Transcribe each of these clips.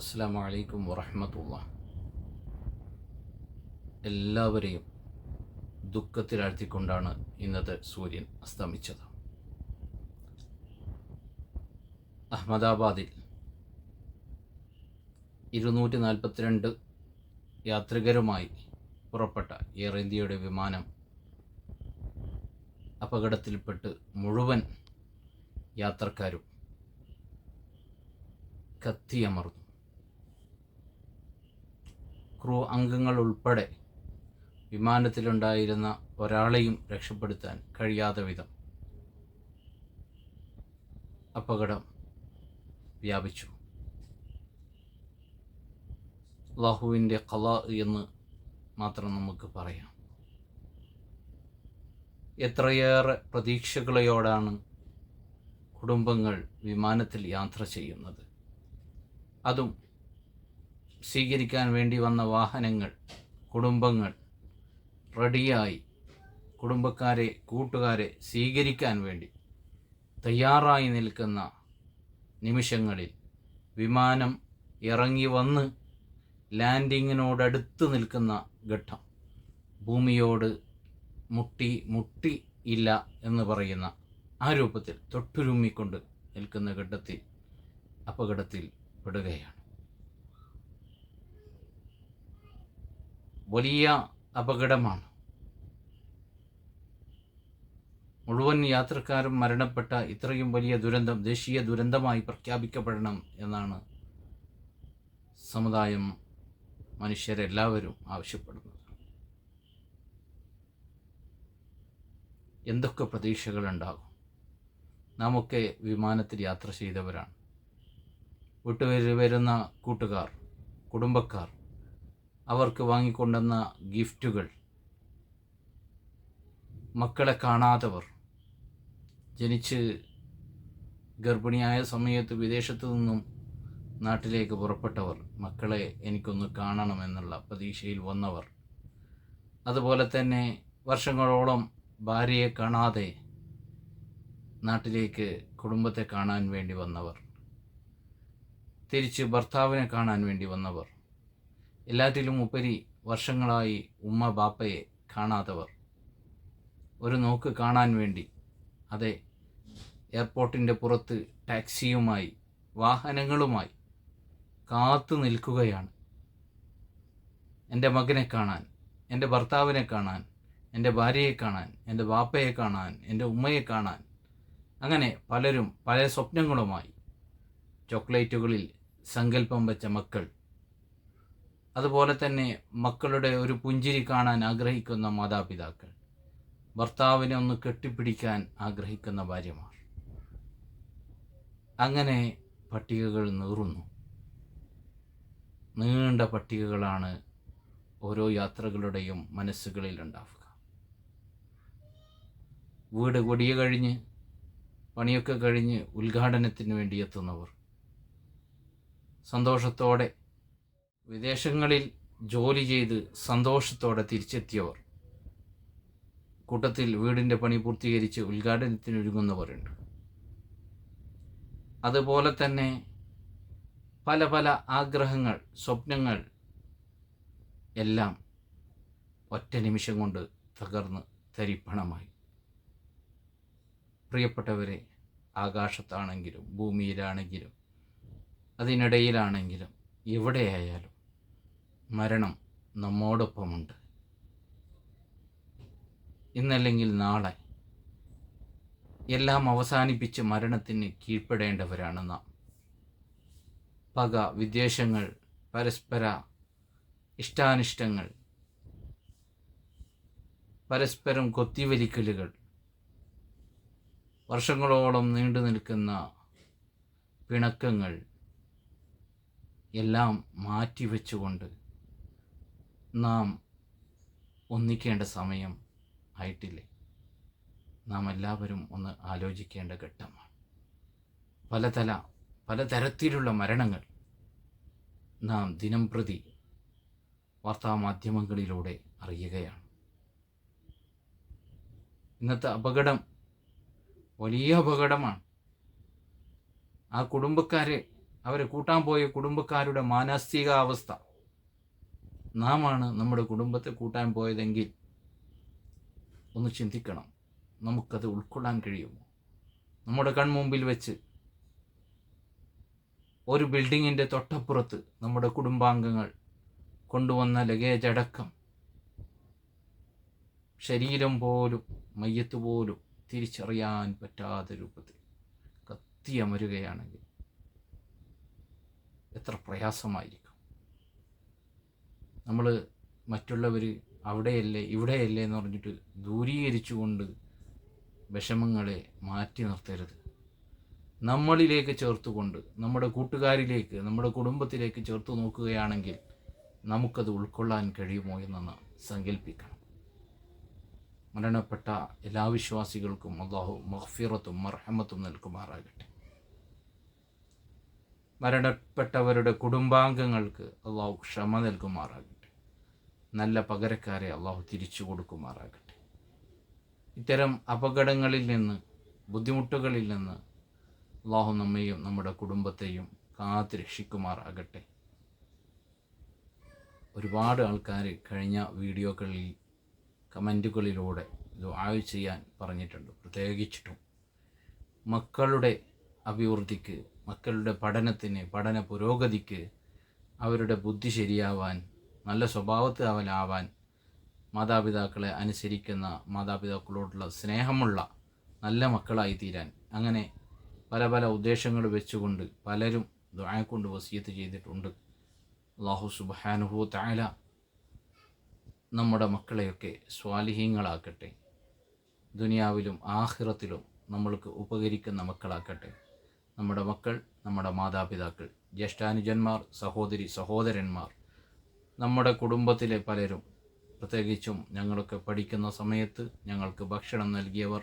അസ്സാം വലൈക്കും വറഹമത്തുള്ള എല്ലാവരെയും ദുഃഖത്തിലാഴ്ത്തിക്കൊണ്ടാണ് ഇന്നത്തെ സൂര്യൻ അസ്തമിച്ചത്. അഹമ്മദാബാദിൽ ഇരുന്നൂറ്റി നാൽപ്പത്തിരണ്ട് യാത്രികരുമായി പുറപ്പെട്ട എയർ ഇന്ത്യയുടെ വിമാനം അപകടത്തിൽപ്പെട്ട് മുഴുവൻ യാത്രക്കാരും കത്തിയമർന്നു. ക്രൂ അംഗങ്ങൾ ഉൾപ്പെടെ വിമാനത്തിലുണ്ടായിരുന്ന ഒരാളെയും രക്ഷപ്പെടുത്താൻ കഴിയാത്ത വിധം അപകടം വ്യാപിച്ചു. അള്ളാഹുവിന്റെ കല എന്ന് മാത്രം നമുക്ക് പറയാം. എത്രയേറെ പ്രതീക്ഷകളോടാണ് കുടുംബങ്ങൾ വിമാനത്തിൽ യാത്ര ചെയ്യുന്നത്. അതും സ്വീകരിക്കാൻ വേണ്ടി വന്ന വാഹനങ്ങൾ കുടുംബങ്ങൾ റെഡിയായി. കുടുംബക്കാരെ കൂട്ടുകാരെ സ്വീകരിക്കാൻ വേണ്ടി തയ്യാറായി നിൽക്കുന്ന നിമിഷങ്ങളിൽ വിമാനം ഇറങ്ങി വന്ന് ലാൻഡിങ്ങിനോടടുത്ത് നിൽക്കുന്ന ഘട്ടം. ഭൂമിയോട് മുട്ടി മുട്ടി ഇല്ല എന്ന് പറയുന്ന ആ രൂപത്തിൽ തൊട്ടുരുമ്മിക്കൊണ്ട് നിൽക്കുന്ന ഘട്ടത്തിൽ അപകടത്തിൽ പെടുകയാണ് വലിയ അപകടമാണ്. മുഴുവൻ യാത്രക്കാരും മരണപ്പെട്ട ഇത്രയും വലിയ ദുരന്തം ദേശീയ ദുരന്തമായി പ്രഖ്യാപിക്കപ്പെടണം എന്നാണ് സമുദായം മനുഷ്യരെല്ലാവരും ആവശ്യപ്പെടുന്നത്. എന്തൊക്കെ പ്രതീക്ഷകളുണ്ടാകും? നാമൊക്കെ വിമാനത്തിൽ യാത്ര ചെയ്തവരാണ്. വിട്ടുവരുന്ന കൂട്ടുകാർ കുടുംബക്കാർ അവർക്ക് വാങ്ങിക്കൊണ്ടുവന്ന ഗിഫ്റ്റുകൾ. മക്കളെ കാണാത്തവർ. ജനിച്ച് ഗർഭിണിയായ സമയത്ത് വിദേശത്തു നിന്നും നാട്ടിലേക്ക് പുറപ്പെട്ടവർ. മക്കളെ എനിക്കൊന്ന് കാണണമെന്നുള്ള പ്രതീക്ഷയിൽ വന്നവർ. അതുപോലെ തന്നെ വർഷങ്ങളോളം ഭാര്യയെ കാണാതെ നാട്ടിലേക്ക് കുടുംബത്തെ കാണാൻ വേണ്ടി വന്നവർ. തിരിച്ച് ഭർത്താവിനെ കാണാൻ വേണ്ടി വന്നവർ. എല്ലാറ്റിലും ഉപരി വർഷങ്ങളായി ഉമ്മ ബാപ്പയെ കാണാത്തവർ. ഒരു നോക്ക് കാണാൻ വേണ്ടി. അതെ എയർപോർട്ടിന്റെ പുറത്ത് ടാക്സിയുമായി വാഹനങ്ങളുമായി കാത്തു നിൽക്കുകയാണ്. എന്റെ മകനെ കാണാൻ എന്റെ ഭർത്താവിനെ കാണാൻ എന്റെ ഭാര്യയെ കാണാൻ എന്റെ ബാപ്പയെ കാണാൻ എന്റെ ഉമ്മയെ കാണാൻ. അങ്ങനെ പലരും പല സ്വപ്നങ്ങളുമായി. ചോക്ലേറ്റുകളിൽ സങ്കല്പം വെച്ച മക്കൾ. അതുപോലെ തന്നെ മക്കളുടെ ഒരു പുഞ്ചിരി കാണാൻ ആഗ്രഹിക്കുന്ന മാതാപിതാക്കൾ ഭർത്താവിനെ ഒന്ന് കെട്ടിപ്പിടിക്കാൻ ആഗ്രഹിക്കുന്ന ഭാര്യമാർ. അങ്ങനെ പട്ടികകൾ നീറുന്നു. നീണ്ട പട്ടികകളാണ് ഓരോ യാത്രകളുടെയും മനസ്സുകളിൽ ഉണ്ടാവുക. വീട് കൊടിയ കഴിഞ്ഞ് പണിയൊക്കെ കഴിഞ്ഞ് ഉദ്ഘാടനത്തിന് വേണ്ടി എത്തുന്നവർ സന്തോഷത്തോടെ വിദേശങ്ങളിൽ ജോലി ചെയ്ത് സന്തോഷത്തോടെ തിരിച്ചെത്തിയവർ. കൂട്ടത്തിൽ വീടിന്റെ പണി പൂർത്തീകരിച്ച് ഉദ്ഘാടനത്തിനൊരുങ്ങുന്നവരുണ്ട്. അതുപോലെ തന്നെ പല പല ആഗ്രഹങ്ങൾ സ്വപ്നങ്ങൾ എല്ലാം ഒറ്റ നിമിഷം കൊണ്ട് തകർന്ന് തരിപ്പണമായി. പ്രിയപ്പെട്ടവരെ ആകാശത്താണെങ്കിലും ഭൂമിയിലാണെങ്കിലും അതിനിടയിലാണെങ്കിലും എവിടെയായാലും മരണം നമ്മോടൊപ്പമുണ്ട്. ഇന്നല്ലെങ്കിൽ നാളെ എല്ലാം അവസാനിപ്പിച്ച് മരണത്തിന് കീഴ്പ്പെടേണ്ടവരാണ് നാം. പക വിദ്വേഷങ്ങൾ പരസ്പര ഇഷ്ടാനിഷ്ടങ്ങൾ പരസ്പരം കൊത്തിവലിക്കലുകൾ വർഷങ്ങളോളം നീണ്ടു നിൽക്കുന്ന പിണക്കങ്ങൾ എല്ലാം മാറ്റിവെച്ചുകൊണ്ട് നാം ഒന്നിക്കേണ്ട സമയം ആയിട്ടില്ലേ? നാം എല്ലാവരും ഒന്ന് ആലോചിക്കേണ്ട ഘട്ടമാണ്. പലതല പലതരത്തിലുള്ള മരണങ്ങൾ നാം ദിനം പ്രതി വാർത്താമാധ്യമങ്ങളിലൂടെ അറിയുകയാണ്. ഇന്നത്തെ അപകടം വലിയ അപകടമാണ്. ആ കുടുംബക്കാരെ അവരെ കൂട്ടാൻ പോയ കുടുംബക്കാരുടെ മാനസികാവസ്ഥ നാമാണ് നമ്മുടെ കുടുംബത്തെ കൂട്ടാൻ പോയതെങ്കിൽ ഒന്ന് ചിന്തിക്കണം. നമുക്കത് ഉൾക്കൊള്ളാൻ കഴിയുമോ? നമ്മുടെ കൺമുമ്പിൽ വെച്ച് ഒരു ബിൽഡിങ്ങിന്റെ തൊട്ടപ്പുറത്ത് നമ്മുടെ കുടുംബാംഗങ്ങൾ കൊണ്ടുവന്ന ലഗേജ് അടക്കം ശരീരം പോലും മയ്യത്ത് പോലും തിരിച്ചറിയാൻ പറ്റാത്ത രൂപത്തിൽ കത്തിയമരുകയാണെങ്കിൽ എത്ര പ്രയാസമായിരിക്കും. നമ്മൾ മറ്റുള്ളവർ അവിടെയല്ലേ ഇവിടെയല്ലേ എന്ന് പറഞ്ഞിട്ട് ദൂരീകരിച്ചുകൊണ്ട് വിഷമങ്ങളെ മാറ്റി നിർത്തരുത്. നമ്മളിലേക്ക് ചേർത്തുകൊണ്ട് നമ്മുടെ കൂട്ടുകാരിലേക്ക് നമ്മുടെ കുടുംബത്തിലേക്ക് ചേർത്ത് നോക്കുകയാണെങ്കിൽ നമുക്കത് ഉൾക്കൊള്ളാൻ കഴിയുമോ എന്നൊന്ന് സങ്കല്പിക്കണം മരണപ്പെട്ട എല്ലാ വിശ്വാസികൾക്കും അള്ളാഹു മഹ്ഫിറത്തും മർഹമത്തും നൽകുമാറാകട്ടെ. മരണപ്പെട്ടവരുടെ കുടുംബാംഗങ്ങൾക്ക് അള്ളാഹു ക്ഷമ നൽകുമാറാകട്ടെ. നല്ല പകരക്കാരെ അള്ളാഹു തിരിച്ചു കൊടുക്കുമാറാകട്ടെ. ഇത്തരം അപകടങ്ങളിൽ നിന്ന് ബുദ്ധിമുട്ടുകളിൽ നിന്ന് അള്ളാഹു നമ്മയും നമ്മുടെ കുടുംബത്തെയും കാത്ത് രക്ഷിക്കുമാറാകട്ടെ. ഒരുപാട് ആൾക്കാർ കഴിഞ്ഞ വീഡിയോകളിൽ കമന്റുകളിലൂടെ ദുആ ചെയ്യാൻ പറഞ്ഞിട്ടുണ്ട്. പ്രത്യേകിച്ചിട്ടും മക്കളുടെ അഭിവൃദ്ധിക്ക് മക്കളുടെ പഠനത്തിന് പഠന പുരോഗതിക്ക് അവരുടെ ബുദ്ധി ശരിയാവാൻ നല്ല സ്വഭാവത്തിലാവാൻ മാതാപിതാക്കളെ അനുസരിക്കുന്ന മാതാപിതാക്കളോടുള്ള സ്നേഹമുള്ള നല്ല മക്കളായി തീരാൻ. അങ്ങനെ പല പല ഉദ്ദേശങ്ങൾ വെച്ചുകൊണ്ട് പലരും ദുആ കൊണ്ട് ചെയ്തിട്ടുണ്ട്. അള്ളാഹു സുബാനുഹു താല നമ്മുടെ മക്കളെയൊക്കെ സ്വാലിഹീങ്ങളാക്കട്ടെ. ദുനിയാവിലും ആഹിറത്തിലും നമ്മൾക്ക് ഉപകരിക്കുന്ന മക്കളാക്കട്ടെ. നമ്മുടെ മക്കൾ നമ്മുടെ മാതാപിതാക്കൾ ജ്യേഷ്ഠാനുജന്മാർ സഹോദരി സഹോദരന്മാർ നമ്മുടെ കുടുംബത്തിലെ പലരും പ്രത്യേകിച്ചും ഞങ്ങളൊക്കെ പഠിക്കുന്ന സമയത്ത് ഞങ്ങൾക്ക് ഭക്ഷണം നൽകിയവർ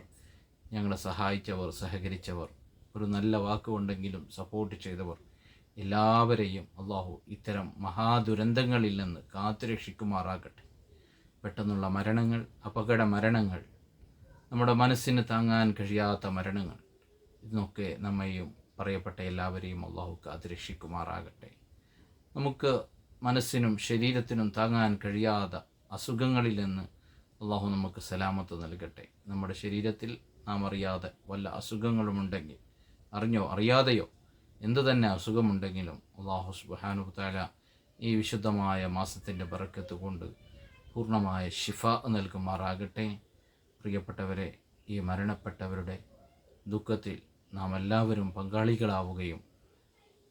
ഞങ്ങളെ സഹായിച്ചവർ സഹകരിച്ചവർ ഒരു നല്ല വാക്കുകൊണ്ടെങ്കിലും സപ്പോർട്ട് ചെയ്തവർ എല്ലാവരെയും അള്ളാഹു ഇത്തരം മഹാദുരന്തങ്ങളിൽ നിന്ന് കാത്തുരക്ഷിക്കുമാറാകട്ടെ. പെട്ടെന്നുള്ള മരണങ്ങൾ അപകട മരണങ്ങൾ നമ്മുടെ മനസ്സിന് താങ്ങാൻ കഴിയാത്ത മരണങ്ങൾ ഇതിനൊക്കെ നമ്മയും പറയപ്പെട്ട എല്ലാവരെയും അള്ളാഹു കാത്തുരക്ഷിക്കുമാറാകട്ടെ. നമുക്ക് മനസ്സിനും ശരീരത്തിനും താങ്ങാൻ കഴിയാത്ത അസുഖങ്ങളിൽ നിന്ന് അള്ളാഹു നമുക്ക് സലാമത്ത് നൽകട്ടെ. നമ്മുടെ ശരീരത്തിൽ നാം അറിയാതെ വല്ല അസുഖങ്ങളുമുണ്ടെങ്കിൽ അറിഞ്ഞോ അറിയാതെയോ എന്തു തന്നെ അസുഖമുണ്ടെങ്കിലും അള്ളാഹു സുബാനു താല ഈ വിശുദ്ധമായ മാസത്തിന്റെ ബറക്കത്ത് കൊണ്ട് പൂർണമായ ഷിഫ നൽകുമാറാകട്ടെ. പ്രിയപ്പെട്ടവരെ ഈ മരണപ്പെട്ടവരുടെ ദുഃഖത്തിൽ നാം എല്ലാവരും പങ്കാളികളാവുകയും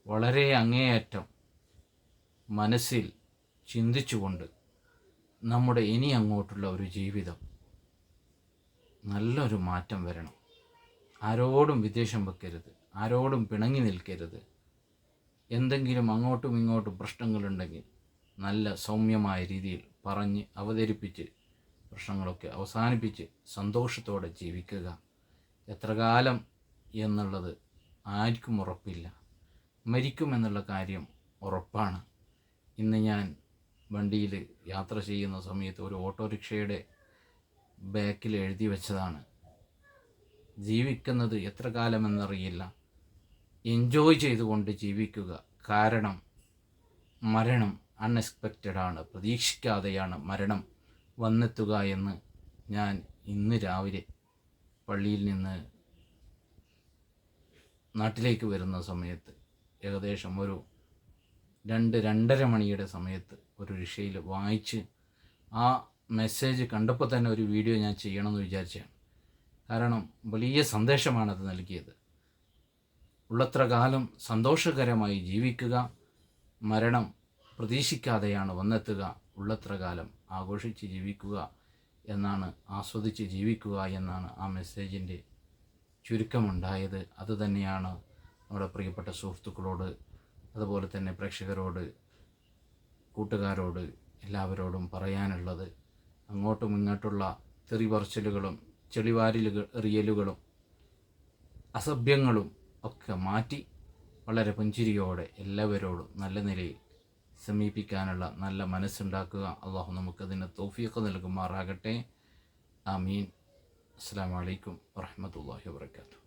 വളരെ അങ്ങേയറ്റം മനസ്സിൽ ചിന്തിച്ചുകൊണ്ട് നമ്മുടെ ഇനി അങ്ങോട്ടുള്ള ഒരു ജീവിതം നല്ലൊരു മാറ്റം വരണം. ആരോടും വിദ്വേഷം വെക്കരുത്. ആരോടും പിണങ്ങി നിൽക്കരുത്. എന്തെങ്കിലും അങ്ങോട്ടും ഇങ്ങോട്ടും പ്രശ്നങ്ങളുണ്ടെങ്കിൽ നല്ല സൗമ്യമായ രീതിയിൽ പറഞ്ഞ് അവതരിപ്പിച്ച് പ്രശ്നങ്ങളൊക്കെ അവസാനിപ്പിച്ച് സന്തോഷത്തോടെ ജീവിക്കുക. എത്ര കാലം എന്നുള്ളത് ആർക്കും ഉറപ്പില്ല. മരിക്കുമെന്നുള്ള കാര്യം ഉറപ്പാണ്. ഇന്ന് ഞാൻ വണ്ടിയിൽ യാത്ര ചെയ്യുന്ന സമയത്ത് ഒരു ഓട്ടോറിക്ഷയുടെ ബാക്കിൽ എഴുതി വെച്ചതാണ്. ജീവിക്കുന്നത് എത്ര കാലമെന്നറിയില്ല. എൻജോയ് ചെയ്തുകൊണ്ട് ജീവിക്കുക. കാരണം മരണം അൺഎക്സ്പെക്റ്റഡ് ആണ്. പ്രതീക്ഷിക്കാതെയാണ് മരണം വന്നെത്തുക എന്ന് ഞാൻ ഇന്ന് രാവിലെ പള്ളിയിൽ നിന്ന് നാട്ടിലേക്ക് വരുന്ന സമയത്ത് ഏകദേശം ഒരു രണ്ട് രണ്ടര മണിയുടെ സമയത്ത് ഒരു ഋഷയിൽ വായിച്ച് ആ മെസ്സേജ് കണ്ടപ്പോൾ തന്നെ ഒരു വീഡിയോ ഞാൻ ചെയ്യണമെന്ന് വിചാരിച്ചാണ് കാരണം വലിയ സന്ദേശമാണ് അത് നൽകിയത്. ഉള്ളത്ര കാലം സന്തോഷകരമായി ജീവിക്കുക മരണം പ്രതീക്ഷിക്കാതെയാണ് വന്നെത്തുക ഉള്ളത്ര കാലം ആഘോഷിച്ച് ജീവിക്കുക എന്നാണ് ആസ്വദിച്ച് ജീവിക്കുക എന്നാണ് ആ മെസ്സേജിന്റെ ചുരുക്കമുണ്ടായത്. അതുതന്നെയാണ് നമ്മുടെ പ്രിയപ്പെട്ട സുഹൃത്തുക്കളോട് അതുപോലെ തന്നെ പ്രേക്ഷകരോട് കൂട്ടുകാരോട് എല്ലാവരോടും പറയാനുള്ളത് അങ്ങോട്ടും ഇങ്ങോട്ടുള്ള തെറിപറച്ചിലുകളും ചെളിവാരിലുകൾ എറിയലുകളും അസഭ്യങ്ങളും ഒക്കെ മാറ്റി വളരെ പുഞ്ചിരിയോടെ എല്ലാവരോടും നല്ല നിലയിൽ സമീപിക്കാനുള്ള നല്ല മനസ്സുണ്ടാക്കുക. അള്ളാഹു നമുക്കതിന് തോഫിയൊക്കെ നൽകുമാറാകട്ടെ. ആമീൻ. അസ്സാം വലൈക്കും വാഹമത്തല്ലാഹി വാത്തു